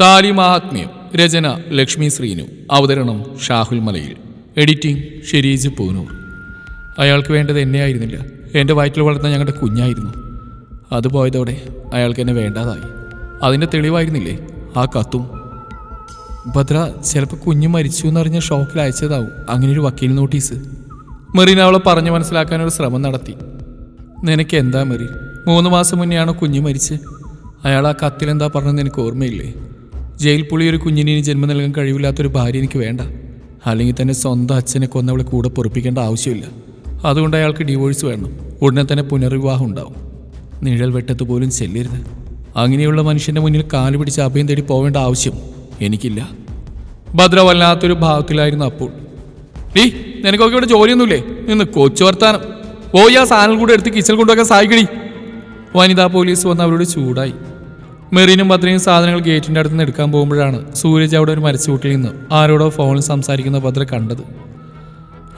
താലി മഹാത്മ്യം രചന ലക്ഷ്മി ശ്രീനു അവതരണം ഷാഹുൽ മലയിൽ. എഡിറ്റിംഗ് ഷെരീജ് പൂനൂർ. അയാൾക്ക് വേണ്ടത് എന്നെ ആയിരുന്നില്ല. എന്റെ വയറ്റിൽ വളർന്ന ഞങ്ങളുടെ കുഞ്ഞായിരുന്നു. അത് പോയതോടെ അയാൾക്ക് എന്നെ വേണ്ടാതായി. അതിന്റെ തെളിവായിരുന്നില്ലേ? ആ കത്തും. ഭദ്ര ചിലപ്പോൾ കുഞ്ഞ് മരിച്ചു എന്നറിഞ്ഞ ഷോക്കിൽ അയച്ചതാവും. അങ്ങനെ ഒരു വക്കീൽ നോട്ടീസ്. മെറീൻ അവളെ പറഞ്ഞു മനസ്സിലാക്കാൻ ഒരു ശ്രമം നടത്തി. നിനക്ക് എന്താ മെറി മൂന്ന് മാസം മുന്നെയാണോ കുഞ്ഞ് മരിച്ച്? അയാൾ ആ കത്തിൽ എന്താ പറഞ്ഞതെന്ന് എനിക്ക് ഓർമ്മയില്ലേ? ജയിൽ പുളി ഒരു കുഞ്ഞിനെ ജന്മം നൽകാൻ കഴിവില്ലാത്തൊരു ഭാര്യ എനിക്ക് വേണ്ട. അല്ലെങ്കിൽ തന്നെ സ്വന്തം അച്ഛനെ കൊന്നവളെ കൂടെ പൊറപ്പിക്കേണ്ട ആവശ്യമില്ല. അതുകൊണ്ട് അയാൾക്ക് ഡിവോഴ്സ് വേണം. ഉടനെ തന്നെ പുനർവിവാഹം ഉണ്ടാവും. നിഴൽ വെട്ടത്ത് പോലും ചെല്ലരുത്. അങ്ങനെയുള്ള മനുഷ്യന്റെ മുന്നിൽ കാൽ പിടിച്ച് അഭയം തേടി പോവേണ്ട ആവശ്യം എനിക്കില്ല. ഭദ്ര വല്ലാത്തൊരു ഭാവത്തിലായിരുന്നു അപ്പോൾ. ഡീ നിനക്കൊക്കെ ഇവിടെ ജോലിയൊന്നുമില്ലേ? നിന്ന് കൊച്ചു വർത്താനം. പോയി ആ സാധനം കൂടെ എടുത്ത് കിച്ചൽ കൊണ്ടുവയ്ക്കാൻ സഹായിക്കണി വനിതാ പോലീസ് വന്ന് അവരോട് ചൂടായി. മെറീനും ഭദ്രയും സാധനങ്ങൾ ഗേറ്റിന്റെ അടുത്ത് നിന്ന് എടുക്കാൻ പോകുമ്പോഴാണ് സൂരജ് അവിടെ ഒരു മരച്ചുകൂട്ടിൽ നിന്ന് ആരോടോ ഫോണിൽ സംസാരിക്കുന്ന ഭദ്ര കണ്ടത്.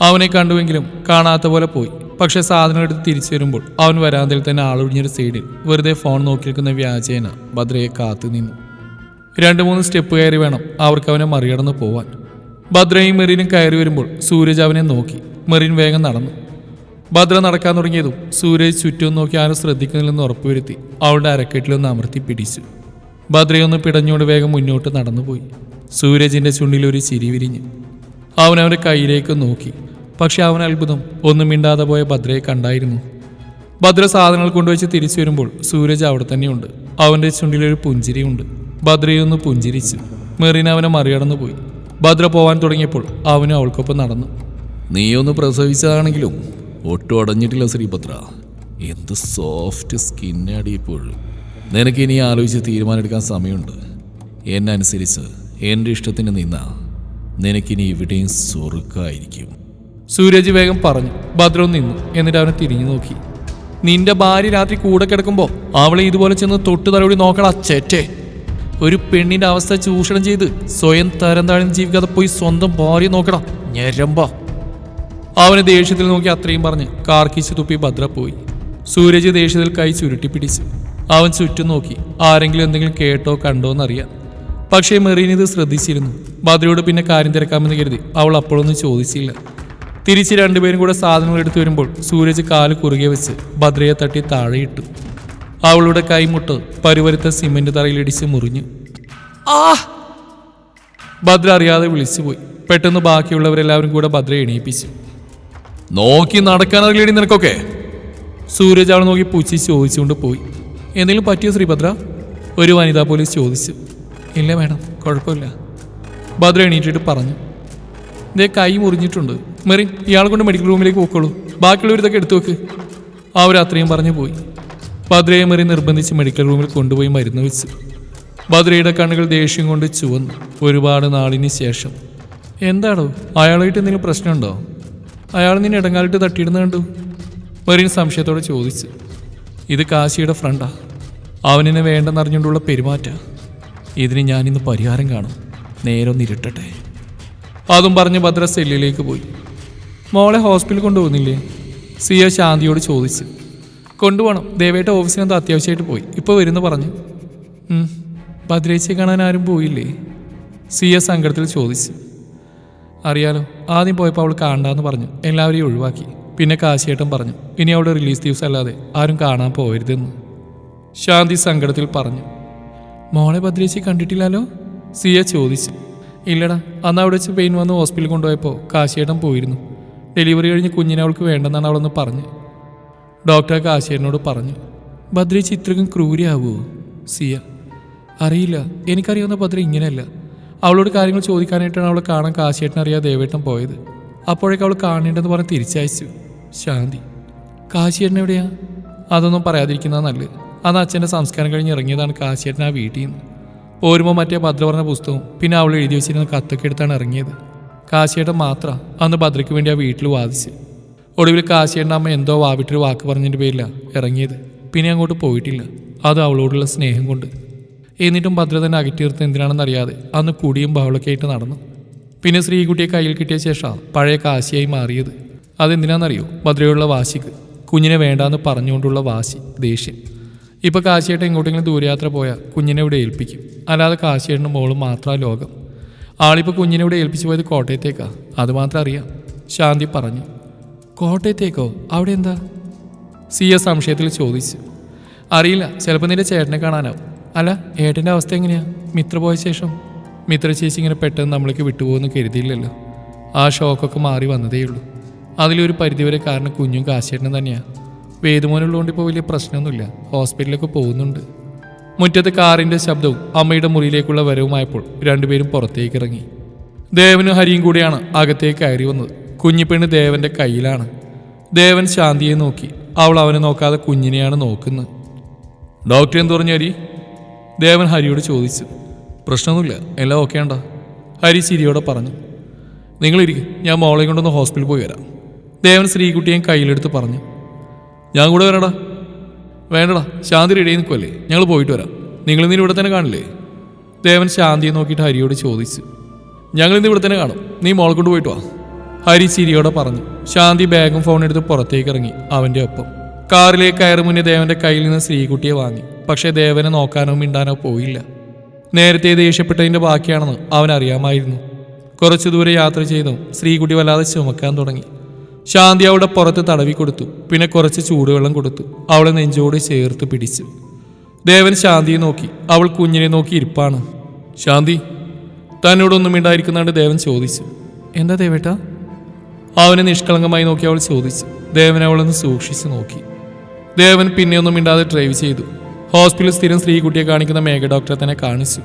അവനെ കണ്ടുവെങ്കിലും കാണാത്ത പോലെ പോയി. പക്ഷെ സാധനം എടുത്ത് തിരിച്ചു വരുമ്പോൾ അവൻ വരാന്തയിൽ തന്നെ ആളൊഴിഞ്ഞൊരു സൈഡിൽ വെറുതെ ഫോൺ നോക്കി നിൽക്കുന്ന വ്യാജേന ഭദ്രയെ കാത്തു നിന്നു. രണ്ട് മൂന്ന് സ്റ്റെപ്പ് കയറി വേണം അവർക്ക് അവനെ മറികടന്ന് പോവാൻ. ഭദ്രയും മെറീനും കയറി വരുമ്പോൾ സൂരജ് അവനെ നോക്കി. മെറീൻ വേഗം നടന്നു. ഭദ്ര നടക്കാൻ തുടങ്ങിയതും സൂരജ് ചുറ്റും നോക്കി ആരും ശ്രദ്ധിക്കുന്നില്ലെന്ന് ഉറപ്പുവരുത്തി അവളുടെ അരക്കെട്ടിലൊന്ന് അമർത്തി പിടിച്ചു. ഭദ്രയൊന്ന് പിടഞ്ഞുകൊണ്ട് വേഗം മുന്നോട്ട് നടന്നുപോയി. സൂരജിന്റെ ചുണ്ടിൽ ഒരു ചിരി വിരിഞ്ഞു. അവൻ അവന്റെ കയ്യിലേക്ക് നോക്കി. പക്ഷെ അവൻ അത്ഭുതം ഒന്നും മിണ്ടാതെ പോയ ഭദ്രയെ കണ്ടായിരുന്നു. ഭദ്ര സാധനങ്ങൾ കൊണ്ടുവച്ച് തിരിച്ചു വരുമ്പോൾ സൂരജ് അവിടെ തന്നെയുണ്ട്. അവന്റെ ചുണ്ടിലൊരു പുഞ്ചിരിയുണ്ട്. ഭദ്രയൊന്ന് പുഞ്ചിരിച്ചു. മെറീന അവനെ മറികടന്നു പോയി ഭദ്ര പോവാൻ തുടങ്ങിയപ്പോൾ അവനും അവൾക്കൊപ്പം നടന്നു. നീയൊന്ന് പ്രസവിച്ചതാണെങ്കിലും ഒട്ടും അടഞ്ഞിട്ടില്ല ശ്രീഭദ്ര എന്ത് സോഫ്റ്റ് സ്കിന്നാടി ഇപ്പോഴും നിനക്ക് ഇനി ആലോചിച്ച് തീരുമാനമെടുക്കാൻ സമയമുണ്ട്. എന്നെ അനുസരിച്ച് എന്റെ ഇഷ്ടത്തിന് നിന്ന നിനക്കിനി ഇവിടെയും സ്വർഗമായിരിക്കും സൂരജ് വേഗം പറഞ്ഞു. ഭദ്രം നിന്നു. എന്നിട്ട് അവനെ തിരിഞ്ഞു നോക്കി. നിന്റെ ഭാര്യ രാത്രി കൂടെ കിടക്കുമ്പോൾ അവളെ ഇതുപോലെ ചെന്ന് തൊട്ട് തലോടി നോക്കടാ ചേറ്റേ ഒരു പെണ്ണിന്റെ അവസ്ഥ ചൂഷണം ചെയ്ത് സ്വയം തരം താഴ്ന്ന് ജീവിക്കാതെ പോയി സ്വന്തം ഭാര്യ നോക്കടാ ഞരമ്പ. അവന് ദേഷ്യത്തിൽ നോക്കി അത്രയും പറഞ്ഞ് കാർക്കിച്ച് തുപ്പി ഭദ്ര പോയി സൂരജ് ദേഷ്യത്തിൽ കൈ ചുരുട്ടി പിടിച്ചു അവൻ ചുറ്റും നോക്കി ആരെങ്കിലും എന്തെങ്കിലും കേട്ടോ കണ്ടോ എന്നറിയാൻ. പക്ഷേ മെറീൻ ഇത് ശ്രദ്ധിച്ചിരുന്നു. ഭദ്രയോട് പിന്നെ കാര്യം തിരക്കാമെന്ന് കരുതി അവൾ അപ്പോഴൊന്നും ചോദിച്ചില്ല. തിരിച്ച് രണ്ടുപേരും കൂടെ സാധനങ്ങൾ എടുത്തു വരുമ്പോൾ സൂരജ് കാൽ കുറുകെ വെച്ച് ഭദ്രയെ തട്ടി താഴെയിട്ടു. അവളുടെ കൈമുട്ട് പരുവരുത്ത സിമെന്റ് തറയിലിടിച്ച് മുറിഞ്ഞു. ആ! ഭദ്ര അറിയാതെ വിളിച്ചുപോയി. പെട്ടെന്ന് ബാക്കിയുള്ളവരെല്ലാവരും കൂടെ ഭദ്രയെ എണീപ്പിച്ചു. നോക്കി നടക്കാനറിയില്ലേടി നിനക്കൊക്കെ. സൂരജ് അവൾ നോക്കി പൂച്ചി ചോദിച്ചുകൊണ്ട് പോയി. എന്തെങ്കിലും പറ്റിയോ ശ്രീഭദ്ര? ഒരു വനിതാ പോലീസ് ചോദിച്ചു. ഇല്ല മേഡം കുഴപ്പമില്ല. ഭദ്ര എണീറ്റിട്ട് പറഞ്ഞു. ഇതേ കൈ മുറിഞ്ഞിട്ടുണ്ട്. മെറി ഇയാളെ കൊണ്ട് മെഡിക്കൽ റൂമിലേക്ക് പോക്കോളൂ. ബാക്കിയുള്ളവർ ഇതൊക്കെ എടുത്തു വെക്ക് അവർ അത്രയും പറഞ്ഞു പോയി. ഭദ്രയെ മെറി നിർബന്ധിച്ച് മെഡിക്കൽ റൂമിൽ കൊണ്ടുപോയി മരുന്ന് വെച്ചു. ഭദ്രയുടെ കണ്ണുകൾ ദേഷ്യം കൊണ്ട് ചുവന്നു. ഒരുപാട് നാളിന് ശേഷം. എന്താണോ അയാളായിട്ട് എന്തെങ്കിലും പ്രശ്നമുണ്ടോ? അയാൾ നിന്നെ ഇടങ്ങാലിട്ട് തട്ടിയിടുന്ന കണ്ടു. മെറിൻ സംശയത്തോടെ ചോദിച്ചു. ഇത് കാശിയുടെ ഫ്രണ്ടാ. അവനെന്നെ വേണ്ടെന്നറിഞ്ഞുകൊണ്ടുള്ള പെരുമാറ്റ. ഇതിന് ഞാനിന്ന് പരിഹാരം കാണും. നേരൊന്ന് ഇരുട്ടട്ടെ. അതും പറഞ്ഞ് ഭദ്ര സെല്ലിലേക്ക് പോയി. മോളെ ഹോസ്പിറ്റലിൽ കൊണ്ടുപോകുന്നില്ലേ? സി എ ശാന്തിയോട് ചോദിച്ചു. കൊണ്ടുപോകണം. ദേവേട്ട ഓഫീസിനകത്ത് അത്യാവശ്യമായിട്ട് പോയി. ഇപ്പോൾ വരുന്നു പറഞ്ഞു. ഭദ്രേച്ചിയെ കാണാൻ ആരും പോയില്ലേ? സി എ സങ്കടത്തിൽ ചോദിച്ചു. അറിയാലോ ആദ്യം പോയപ്പോൾ അവൾ കാണാന്ന് പറഞ്ഞു. എല്ലാവരെയും ഒഴിവാക്കി. പിന്നെ കാശിയേട്ടൻ പറഞ്ഞു ഇനി അവളുടെ റിലീസ് ദിവസം അല്ലാതെ ആരും കാണാൻ പോകരുതെന്ന് ശാന്തി സങ്കടത്തിൽ പറഞ്ഞു മോളെ ഭദ്രേച്ചി കണ്ടിട്ടില്ലല്ലോ? സിയ ചോദിച്ചു ഇല്ലടാ അന്ന് അവിടെ വെച്ച് പെയിൻ വന്ന് ഹോസ്പിറ്റലിൽ കൊണ്ടുപോയപ്പോൾ കാശിയേട്ടൻ പോയിരുന്നു. ഡെലിവറി കഴിഞ്ഞ് കുഞ്ഞിനെ അവൾക്ക് വേണ്ടെന്നാണ് അവളൊന്ന് പറഞ്ഞു. ഡോക്ടർ കാശിയേട്ടനോട് പറഞ്ഞു ഭദ്രേച്ചി ഇത്രക്കും ക്രൂരിയാവുമോ സിയ അറിയില്ല. എനിക്കറിയാവുന്ന ഭദ്ര ഇങ്ങനെയല്ല. അവളോട് കാര്യങ്ങൾ ചോദിക്കാനായിട്ടാണ് അവളെ കാണാൻ കാശിയേട്ടൻ അറിയാതെ ദേവേട്ടൻ പോയത്. അപ്പോഴേക്കും അവൾ കാണേണ്ടെന്ന് പറഞ്ഞ് തിരിച്ചയച്ചു. ശാന്തി കാശിയേട്ടൻ എവിടെയാ? അതൊന്നും പറയാതിരിക്കുന്നതാ നല്ലത്. അന്ന് അച്ഛന്റെ സംസ്കാരം കഴിഞ്ഞ് ഇറങ്ങിയതാണ് കാശിയേട്ടൻ ആ വീട്ടിൽ നിന്ന്. പോരുമ്പോൾ മറ്റേ ഭദ്ര പറഞ്ഞ പുസ്തകവും പിന്നെ അവൾ എഴുതി വെച്ചിരുന്ന കത്തൊക്കെ എടുത്താണ് ഇറങ്ങിയത്. കാശിയേട്ടൻ മാത്രം അന്ന് ഭദ്രയ്ക്ക് വേണ്ടി ആ വീട്ടിൽ വാദിച്ച്. ഒടുവിൽ കാശിയേട്ടൻ അമ്മ എന്തോ വാവിട്ടൊരു വാക്ക് പറഞ്ഞതിന്റെ പേരിലാണ് ഇറങ്ങിയത്. പിന്നെ അങ്ങോട്ട് പോയിട്ടില്ല. അത് അവളോടുള്ള സ്നേഹം കൊണ്ട്. എന്നിട്ടും ഭദ്ര തന്നെ അകറ്റി നിർത്തുന്നത് എന്തിനാണെന്ന് അറിയാതെ അന്ന് കൂടിയും ബഹളൊക്കെ ആയിട്ട് നടന്നു. പിന്നെ ശ്രീകുട്ടിയെ കയ്യിൽ കിട്ടിയ ശേഷമാണ് പഴയ കാശിയായി മാറിയത്. അതെന്തിനാണെന്നറിയോ? ഭദ്രയുള്ള വാശിക്ക്. കുഞ്ഞിനെ വേണ്ടാന്ന് പറഞ്ഞുകൊണ്ടുള്ള വാശി ദേഷ്യം. ഇപ്പോൾ കാശിയേട്ടൻ എങ്ങോട്ടെങ്കിലും ദൂരയാത്ര പോയാൽ കുഞ്ഞിനെ ഇവിടെ ഏൽപ്പിക്കും. അല്ലാതെ കാശിയേട്ടനും മോളും മാത്രം ലോകം. ആളിപ്പോൾ കുഞ്ഞിനെ ഇവിടെ ഏൽപ്പിച്ചു പോയത് കോട്ടയത്തേക്കാ. അത് മാത്രം അറിയാം. ശാന്തി പറഞ്ഞു. കോട്ടയത്തേക്കോ? അവിടെ എന്താ സി എസ് സംശയത്തിൽ ചോദിച്ചു. അറിയില്ല. ചിലപ്പോൾ നിന്റെ ചേട്ടനെ കാണാനാവും. അല്ല ഏട്ടന്റെ അവസ്ഥ എങ്ങനെയാ? മിത്ര പോയ ശേഷം? മിത്ര ചേച്ചി ഇങ്ങനെ പെട്ടെന്ന് നമ്മളേക്ക് വിട്ടുപോകുമെന്ന് കരുതിയില്ലല്ലോ. ആ ഷോക്കൊക്കെ മാറി വന്നതേയുള്ളൂ അതിലൊരു പരിധിവരെ കാരണം കുഞ്ഞും കാശേട്ടനും തന്നെയാണ് വേദമോനുള്ളതുകൊണ്ട് ഇപ്പോൾ വലിയ പ്രശ്നമൊന്നുമില്ല. ഹോസ്പിറ്റലിലൊക്കെ പോകുന്നുണ്ട്. മുറ്റത്ത് കാറിന്റെ ശബ്ദവും അമ്മയുടെ മുറിയിലേക്കുള്ള വരവുമായപ്പോൾ രണ്ടുപേരും പുറത്തേക്ക് ഇറങ്ങി ദേവനും ഹരിയും കൂടിയാണ് അകത്തേക്ക് കയറി വന്നത്. കുഞ്ഞിപ്പെണ്ണ് ദേവന്റെ കയ്യിലാണ്. ദേവൻ ശാന്തിയെ നോക്കി. അവൾ അവനെ നോക്കാതെ കുഞ്ഞിനെയാണ് നോക്കുന്നത്. ഡോക്ടർ എന്ത് പറഞ്ഞു ഹരി? ദേവൻ ഹരിയോട് ചോദിച്ചു. പ്രശ്നമൊന്നുമില്ല എല്ലാം ഓക്കെ ഉണ്ടോ ഹരി ചിരിയോടെ പറഞ്ഞു. നിങ്ങളിരിക്കും ഞാൻ മോളെ കൊണ്ടൊന്ന് ഹോസ്പിറ്റലിൽ പോയി വരാം. ദേവൻ ശ്രീകുട്ടിയെ കയ്യിലെടുത്ത് പറഞ്ഞു. ഞാൻ കൂടെ വരടാ. വേണ്ടടാ ശാന്തി റെഡി നിൽക്കുമല്ലേ ഞങ്ങൾ പോയിട്ട് വരാം. നിങ്ങൾ ഇന്ന് ഇവിടെ തന്നെ കാണില്ലേ? ദേവൻ ശാന്തിയെ നോക്കിയിട്ട് ഹരിയോട് ചോദിച്ചു. ഞങ്ങൾ ഇന്ന് ഇവിടെ തന്നെ കാണും നീ മോളെ കൊണ്ട് പോയിട്ട് വാ. ഹരി ചിരിയോടെ പറഞ്ഞു. ശാന്തി ബാഗും ഫോണെടുത്ത് പുറത്തേക്ക് ഇറങ്ങി അവന്റെ ഒപ്പം. കാറിലേക്ക് കയറി മുന്നേ ദേവന്റെ കയ്യിൽ നിന്ന് ശ്രീകുട്ടിയെ വാങ്ങി. പക്ഷേ ദേവനെ നോക്കാനോ മിണ്ടാനോ പോയില്ല. നേരത്തെ ദേഷ്യപ്പെട്ടതിന്റെ ബാക്കിയാണെന്ന് അവൻ അറിയാമായിരുന്നു. കുറച്ചു ദൂരെ യാത്ര ചെയ്തു ശ്രീകുട്ടി വല്ലാതെ ചുമക്കാൻ തുടങ്ങി. ശാന്തി അവളുടെ പുറത്ത് തടവി കൊടുത്തു. പിന്നെ കുറച്ച് ചൂടുവെള്ളം കൊടുത്തു. അവളെ നെഞ്ചോട് ചേർത്ത് പിടിച്ചു. ദേവൻ ശാന്തിയെ നോക്കി. അവൾ കുഞ്ഞിനെ നോക്കി ഇരിപ്പാണ്. ശാന്തി തന്നോടൊന്നും ഇണ്ടായിരിക്കുന്നാണ്ട് ദേവൻ ചോദിച്ചു. എന്താ ദേവേട്ട? അവനെ നിഷ്കളങ്കമായി നോക്കി അവൾ ചോദിച്ചു. ദേവൻ അവളൊന്ന് സൂക്ഷിച്ചു നോക്കി. ദേവൻ പിന്നെയൊന്നും മിണ്ടാതെ ഡ്രൈവ് ചെയ്തു. ഹോസ്പിറ്റലിൽ സ്ഥിരം സ്ത്രീകുട്ടിയെ കാണിക്കുന്ന മേഘ ഡോക്ടറെ തന്നെ കാണിച്ചു.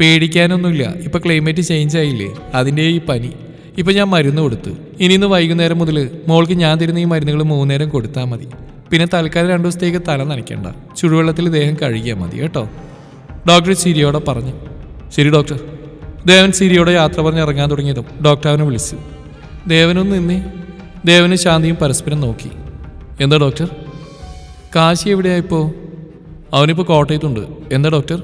പേടിക്കാനൊന്നുമില്ല. ഇപ്പം ക്ലൈമറ്റ് ചേഞ്ച് ആയില്ലേ? അതിന്റെ ഈ പനി. ഇപ്പം ഞാൻ മരുന്ന് കൊടുത്തു. ഇനി ഇന്ന് വൈകുന്നേരം മുതൽ മോൾക്ക് ഞാൻ തരുന്ന ഈ മരുന്നുകൾ മൂന്നേരം കൊടുത്താൽ മതി. പിന്നെ തൽക്കാലം രണ്ടു ദിവസത്തേക്ക് തല നനയ്ക്കണ്ട. ചുടുവെള്ളത്തിൽ ദേഹം കഴുകിയാൽ മതി കേട്ടോ? ഡോക്ടർ ചിരിയോടെ പറഞ്ഞു. ശരി ഡോക്ടർ. ദേവൻ സിരിയോടെ യാത്ര പറഞ്ഞ് ഇറങ്ങാൻ തുടങ്ങിയതും ഡോക്ടർ അവനെ വിളിച്ചു. ദേവനൊന്ന് നിന്നേ. ദേവനും ശാന്തിയും പരസ്പരം നോക്കി. എന്താ ഡോക്ടർ? കാശി എവിടെയായിപ്പോ അവനിപ്പോൾ കോട്ടയത്തുണ്ട്. എന്താ ഡോക്ടർ?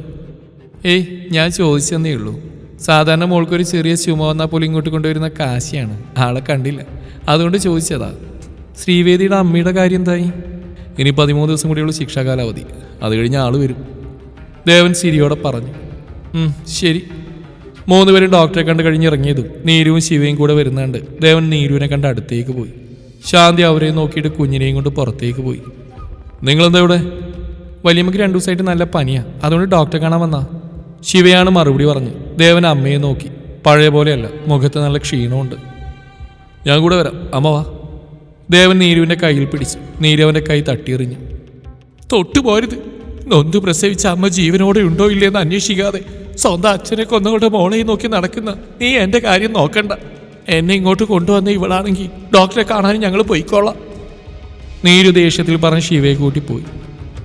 ഏയ് ഞാൻ ചോദിച്ചെന്നേ ഉള്ളൂ. സാധാരണ മോൾക്കൊരു ചെറിയ ചുമ വന്നാൽ പോലും ഇങ്ങോട്ട് കൊണ്ടുവരുന്ന കാശിയാണ്. ആളെ കണ്ടില്ല. അതുകൊണ്ട് ചോദിച്ചതാ. ശ്രീവേദിയുടെ അമ്മയുടെ കാര്യം എന്തായി? ഇനി പതിമൂന്ന് ദിവസം കൂടിയുള്ള ശിക്ഷാകാലാവധി. അത് കഴിഞ്ഞ് ആൾ വരും. ദേവൻ ചിരിയോടെ പറഞ്ഞു. ശരി ശരി. മൂന്നുപേരും ഡോക്ടറെ കണ്ട് കഴിഞ്ഞിറങ്ങിയതും നീരുവും ശിവയും കൂടെ വരുന്നുണ്ട്. ദേവൻ നീരുവിനെ കണ്ട് അടുത്തേക്ക് പോയി. ശാന്തി അവരെ നോക്കിയിട്ട് കുഞ്ഞിനെയും കൊണ്ട് പുറത്തേക്ക് പോയി. നിങ്ങളെന്താ ഇവിടെ? വലിയമ്മക്ക് രണ്ടു ദിവസമായിട്ട് നല്ല പനിയാ. അതുകൊണ്ട് ഡോക്ടറെ കാണാൻ വന്നാ. ശിവയാണ് മറുപടി പറഞ്ഞു ദേവൻ അമ്മയെ നോക്കി. പഴയ പോലെയല്ല. മുഖത്ത് നല്ല ക്ഷീണമുണ്ട് ഞാൻ കൂടെ വരാം. അമ്മ വാ. ദേവൻ നീരുവിന്റെ കയ്യിൽ പിടിച്ചു നീരുവന്റെ കൈ തട്ടിയെറിഞ്ഞു. തൊട്ടുപോരുത് നൊന്ത് പ്രസവിച്ച അമ്മ ജീവനോടെ ഉണ്ടോ ഇല്ലയെന്ന് അന്വേഷിക്കാതെ സ്വന്തം അച്ഛനെ കൊന്നുകൊണ്ട് മോളെയും നോക്കി നടക്കുന്ന നീ എന്റെ കാര്യം നോക്കണ്ട. എന്നെ ഇങ്ങോട്ട് കൊണ്ടുവന്ന ഇവളാണെങ്കിൽ ഡോക്ടറെ കാണാൻ ഞങ്ങൾ പോയിക്കോളാം. നീരു ദേഷ്യത്തിൽ പറഞ്ഞ് ശിവയെ കൂട്ടി പോയി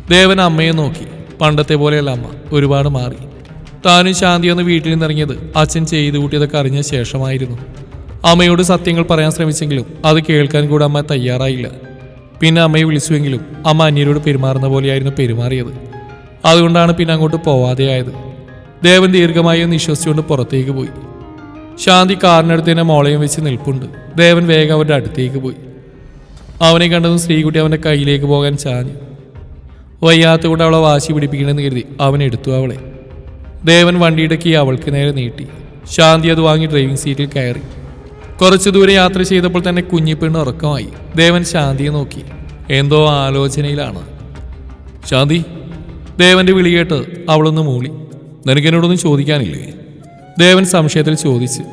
ദേവൻ അമ്മയെ നോക്കി. പണ്ടത്തെ പോലെയല്ല അമ്മ. ഒരുപാട് മാറി. താനും ശാന്തി ഒന്ന് വീട്ടിൽ നിന്നിറങ്ങിയത് അച്ഛൻ ചെയ്തു കൂട്ടിയതൊക്കെ അറിഞ്ഞ ശേഷമായിരുന്നു. അമ്മയോട് സത്യങ്ങൾ പറയാൻ ശ്രമിച്ചെങ്കിലും അത് കേൾക്കാൻ കൂടെ അമ്മ തയ്യാറായില്ല. പിന്നെ അമ്മയെ വിളിച്ചുവെങ്കിലും അമ്മ അന്യരോട് പെരുമാറുന്ന പോലെയായിരുന്നു പെരുമാറിയത്. അതുകൊണ്ടാണ് പിന്നെ അങ്ങോട്ട് പോവാതെയായത് ദേവൻ ദീർഘമായി വിശ്വസിച്ചുകൊണ്ട് പുറത്തേക്ക് പോയി. ശാന്തി കാറിനടുത്ത് തന്നെ മോളയും വെച്ച് നിൽപ്പുണ്ട്. ദേവൻ വേഗം അവരുടെ അടുത്തേക്ക് പോയി. അവനെ കണ്ടതും ശ്രീകുട്ടി അവന്റെ കയ്യിലേക്ക് പോകാൻ ചാഞ്ഞു. വയ്യാത്തുകൊണ്ട് അവളെ വാശി പിടിപ്പിക്കണമെന്ന് കരുതി അവൻ എടുത്തു അവളെ. ദേവൻ വണ്ടിയുടെ കീ അവൾക്ക് നേരെ നീട്ടി. ശാന്തി അത് വാങ്ങി ഡ്രൈവിംഗ് സീറ്റിൽ കയറി. കുറച്ചു ദൂരെ യാത്ര ചെയ്തപ്പോൾ തന്നെ കുഞ്ഞിപ്പെണ്ണ് ഉറക്കമായി. ദേവൻ ശാന്തിയെ നോക്കി. എന്തോ ആലോചനയിലാണ്. ശാന്തി ദേവന്റെ വിളി കേട്ട് അവളൊന്ന് മൂളി. നിനക്കെന്നോടൊന്നും ചോദിക്കാനില്ലേ? ദേവൻ സംശയത്തിൽ ചോദിച്ചു.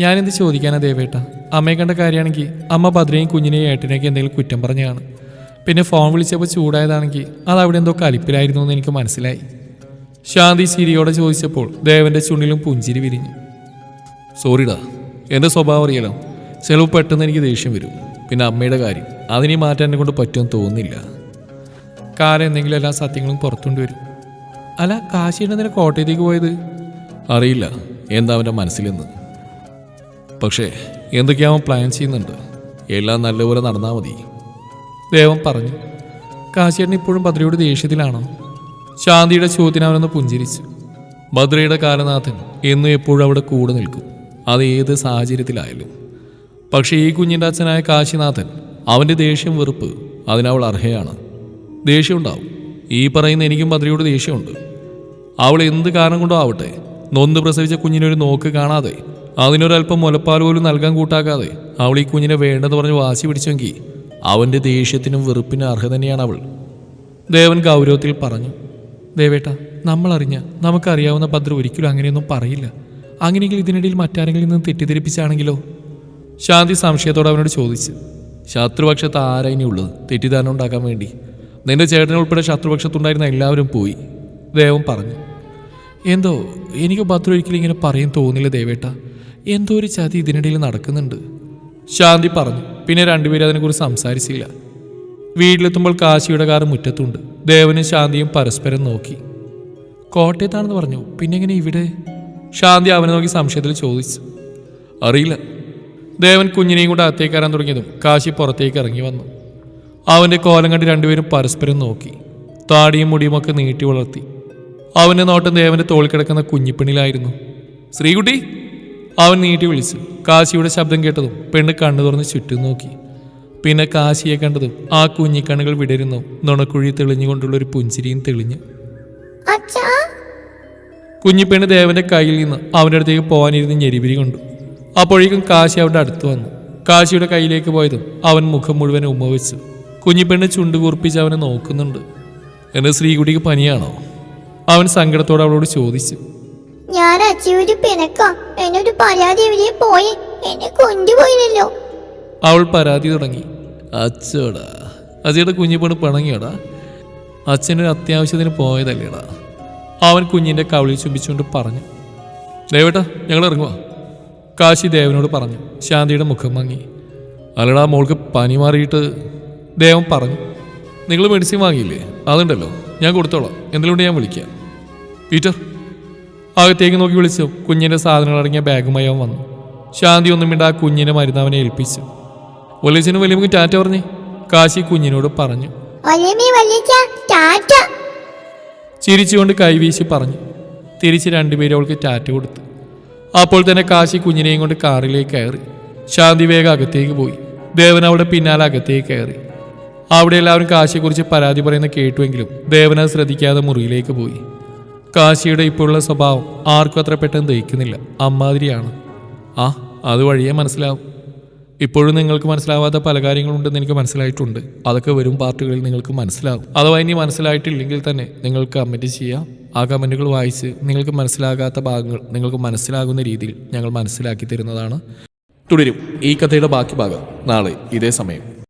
ഞാനെന്ത് ചോദിക്കാനാ ദേവേട്ട? അമ്മയെ കണ്ട കാര്യമാണെങ്കിൽ അമ്മ ഭദ്രയും കുഞ്ഞിനെയും ഏട്ടനെയൊക്കെ എന്തെങ്കിലും കുറ്റം പറഞ്ഞാണ് പിന്നെ ഫോൺ വിളിച്ചപ്പോൾ ചൂടായതാണെങ്കിൽ അത് അവിടെ എന്തോ കലിപ്പിലായിരുന്നു എന്ന് എനിക്ക് മനസ്സിലായി. ശാന്തി ചിരിയോടെ ചോദിച്ചപ്പോൾ ദേവന്റെ ചുണ്ടിലും പുഞ്ചിരി വിരിഞ്ഞു. സോറിടാ എന്റെ സ്വഭാവം അറിയാലോ. ചിലവ് പെട്ടെന്ന് എനിക്ക് ദേഷ്യം വരും. പിന്നെ അമ്മയുടെ കാര്യം അതിനെ മാറ്റാൻ എന്നെ കൊണ്ട് പറ്റുമെന്ന് തോന്നുന്നില്ല. കാലം എന്തെങ്കിലും എല്ലാ സത്യങ്ങളും പുറത്തുകൊണ്ട് വരും. അല്ല കാശിയുടെ നേരെ കോട്ടയത്തേക്ക് പോയത്? അറിയില്ല എന്താ അവന്റെ മനസ്സിലെന്ന്. പക്ഷേ എന്തൊക്കെയാവൻ പ്ലാൻ ചെയ്യുന്നുണ്ട്. എല്ലാം നല്ലപോലെ നടന്നാൽ മതി. ദേവൻ പറഞ്ഞു കാശിയേട്ടൻ ഇപ്പോഴും ഭദ്രയോട് ദേഷ്യത്തിലാണോ? ശാന്തിയുടെ ചോദ്യത്തിന് അവനൊന്ന് പുഞ്ചിരിച്ചു. ഭദ്രയുടെ കാലനാഥൻ എന്നും എപ്പോഴും അവിടെ കൂടെ നിൽക്കും. അത് ഏത് സാഹചര്യത്തിലായാലും. പക്ഷേ ഈ കുഞ്ഞിന്റെ അച്ഛനായ കാശിനാഥൻ അവന്റെ ദേഷ്യം വെറുപ്പ് അതിനവൾ അർഹയാണ്. ദേഷ്യമുണ്ടാവും ഈ പറയുന്ന എനിക്കും ഭദ്രയോട് ദേഷ്യമുണ്ട്. അവൾ എന്ത് കാരണം കൊണ്ടോ ആവട്ടെ നൊന്ത് പ്രസവിച്ച കുഞ്ഞിനൊരു നോക്ക് കാണാതെ അതിനൊരല്പം മുലപ്പാൽ പോലും നൽകാൻ കൂട്ടാക്കാതെ അവൾ ഈ കുഞ്ഞിനെ വേണ്ടെന്ന് പറഞ്ഞ് വാശി പിടിച്ചെങ്കിൽ അവന്റെ ദേഷ്യത്തിനും വെറുപ്പിനും അർഹ തന്നെയാണ് അവൾ. ദേവൻ ഗൗരവത്തിൽ പറഞ്ഞു ദേവേട്ട നമ്മളറിഞ്ഞ നമുക്കറിയാവുന്ന ഭദ്ര ഒരിക്കലും അങ്ങനെയൊന്നും പറയില്ല. അങ്ങനെയെങ്കിൽ ഇതിനിടയിൽ മറ്റാരെങ്കിലും നിന്ന് തെറ്റിദ്ധരിപ്പിച്ചാണെങ്കിലോ? ശാന്തി സംശയത്തോടെ അവനോട് ചോദിച്ചു ശത്രുപക്ഷത്ത് ആരാ ഇനി ഉള്ളത്? തെറ്റിദ്ധാരണ ഉണ്ടാക്കാൻ വേണ്ടി. നിന്റെ ചേട്ടനെ ഉൾപ്പെടെ ശത്രുപക്ഷത്തുണ്ടായിരുന്ന എല്ലാവരും പോയി. ദേവൻ പറഞ്ഞു എന്തോ എനിക്ക് ഭദ്ര ഒരിക്കലും ഇങ്ങനെ പറയും തോന്നില്ല ദേവേട്ട. എന്തോ ഒരു ചതി ഇതിനിടയിൽ നടക്കുന്നുണ്ട്. ശാന്തി പറഞ്ഞു പിന്നെ രണ്ടുപേരും അതിനെക്കുറിച്ച് സംസാരിച്ചില്ല. വീട്ടിലെത്തുമ്പോൾ കാശിയുടെ കാർ മുറ്റത്തുണ്ട്. ദേവനും ശാന്തിയും പരസ്പരം നോക്കി. കോട്ടയത്താണെന്ന് പറഞ്ഞു. പിന്നെ എങ്ങനെ ഇവിടെ? ശാന്തി അവനെ നോക്കി സംശയത്തിൽ ചോദിച്ചു. അറിയില്ല. ദേവൻ കുഞ്ഞിനെയും കൂടെ അകത്തേക്ക് കയറാൻ തുടങ്ങിയതും കാശി പുറത്തേക്ക് ഇറങ്ങി വന്നു. അവന്റെ കോലം കണ്ട് രണ്ടുപേരും പരസ്പരം നോക്കി. താടിയും മുടിയും ഒക്കെ നീട്ടി വളർത്തി. അവന്റെ നോട്ടം ദേവന്റെ തോളിൽ കിടക്കുന്ന കുഞ്ഞിപ്പെണ്ണിലായിരുന്നു. ശ്രീകുട്ടി അവൻ നീട്ടി വിളിച്ചു. കാശിയുടെ ശബ്ദം കേട്ടതും പെണ്ണ് കണ്ണു തുറന്ന് ചുറ്റും നോക്കി. പിന്നെ കാശിയെ കണ്ടതും ആ കുഞ്ഞിക്കണ്ണുകൾ വിടരുന്നു. നുണക്കുഴി തെളിഞ്ഞുകൊണ്ടുള്ള ഒരു പുഞ്ചിരിയും തെളിഞ്ഞു. കുഞ്ഞിപ്പെണ്ണ് ദേവന്റെ കയ്യിൽ നിന്ന് അവന്റെ അടുത്തേക്ക് പോകാനിരുന്ന് ഞെരിപിരി കൊണ്ടു. അപ്പോഴേക്കും കാശി അവരുടെ അടുത്ത് വന്നു. കാശിയുടെ കയ്യിലേക്ക് പോയതും അവൻ മുഖം മുഴുവൻ ഉമ്മ വെച്ചു. കുഞ്ഞിപ്പെണ്ണ് ചുണ്ട് കൂർപ്പിച്ച് അവനെ നോക്കുന്നുണ്ട്. എന്റെ ശ്രീകുട്ടിക്ക് പനിയാണോ? അവൻ സങ്കടത്തോടെ അവളോട് ചോദിച്ചു. ഞാൻ അച്ഛയൊരു പിണക്ക? എന്നൊരു പരാതി എവിടെ പോയി? എന്നെ കൊണ്ടുപോയില്ലല്ലോ. അവൾ പരാതി തുടങ്ങി. അച്ചോടാ അജയുടെ കുഞ്ഞിപ്പെണ്ണ് പിണങ്ങിയോടാ. അച്ഛനൊരു അത്യാവശ്യത്തിന് പോയതല്ലേടാ. അവൻ കുഞ്ഞിന്റെ കവിളിൽ ചുംബിച്ചുകൊണ്ട് പറഞ്ഞു. ദേവേട്ടാ ഞങ്ങൾ ഇറങ്ങുവാ. കാശി ദേവനോട് പറഞ്ഞു. ശാന്തിയുടെ മുഖം മങ്ങി. അല്ലടാ മോൾക്ക് പനി മാറിയിട്ട് ദേവൻ പറഞ്ഞു. നിങ്ങൾ മെഡിസിൻ വാങ്ങിയില്ലേ? അതുണ്ടല്ലോ. ഞാൻ കൊടുത്തോളാം. എന്തെങ്കിലും ഞാൻ വിളിക്കാം. പീറ്റർ. അകത്തേക്ക് നോക്കി വിളിച്ചു. കുഞ്ഞിന്റെ സാധനങ്ങൾ അടങ്ങിയ ബാഗുമായി അവൻ വന്നു. ശാന്തി ഒന്നും മിണ്ട ആ കുഞ്ഞിനെ മരുന്നവനെ ഏൽപ്പിച്ചു. വലിയച്ഛനും വലിയ ടാറ്റ പറഞ്ഞു? കാശി കുഞ്ഞിനോട് പറഞ്ഞു. ചിരിച്ചുകൊണ്ട് കൈവീശി പറഞ്ഞു. തിരിച്ച് രണ്ടുപേരും അവൾക്ക് ടാറ്റ കൊടുത്തു. അപ്പോൾ തന്നെ കാശി കുഞ്ഞിനെയും കൊണ്ട് കാറിലേക്ക് കയറി. ശാന്തി വേഗം അകത്തേക്ക് പോയി. ദേവൻ അവിടെ പിന്നാലെ അകത്തേക്ക് കയറി. അവിടെ എല്ലാവരും കാശിയെക്കുറിച്ച് പരാതി പറയുന്ന കേട്ടുവെങ്കിലും ദേവൻ അത് ശ്രദ്ധിക്കാതെ മുറിയിലേക്ക് പോയി. കാശിയുടെ ഇപ്പോഴുള്ള സ്വഭാവം ആർക്കും അത്ര പെട്ടെന്ന് ദഹിക്കുന്നില്ല. അമ്മാതിരിയാണ്. ആ അത് വഴിയേ മനസ്സിലാവും. ഇപ്പോഴും നിങ്ങൾക്ക് മനസ്സിലാവാത്ത പല കാര്യങ്ങളുണ്ടെന്ന് എനിക്ക് മനസ്സിലായിട്ടുണ്ട്. അതൊക്കെ വരും പാർട്ടുകളിൽ നിങ്ങൾക്ക് മനസ്സിലാവും. അഥവാ ഇനി മനസ്സിലായിട്ടില്ലെങ്കിൽ തന്നെ നിങ്ങൾക്ക് കമന്റ് ചെയ്യാം. ആ കമന്റുകൾ വായിച്ച് നിങ്ങൾക്ക് മനസ്സിലാകാത്ത ഭാഗങ്ങൾ നിങ്ങൾക്ക് മനസ്സിലാകുന്ന രീതിയിൽ ഞങ്ങൾ മനസ്സിലാക്കി തരുന്നതാണ്. തുടരും ഈ കഥയുടെ ബാക്കി ഭാഗം നാളെ ഇതേ സമയം.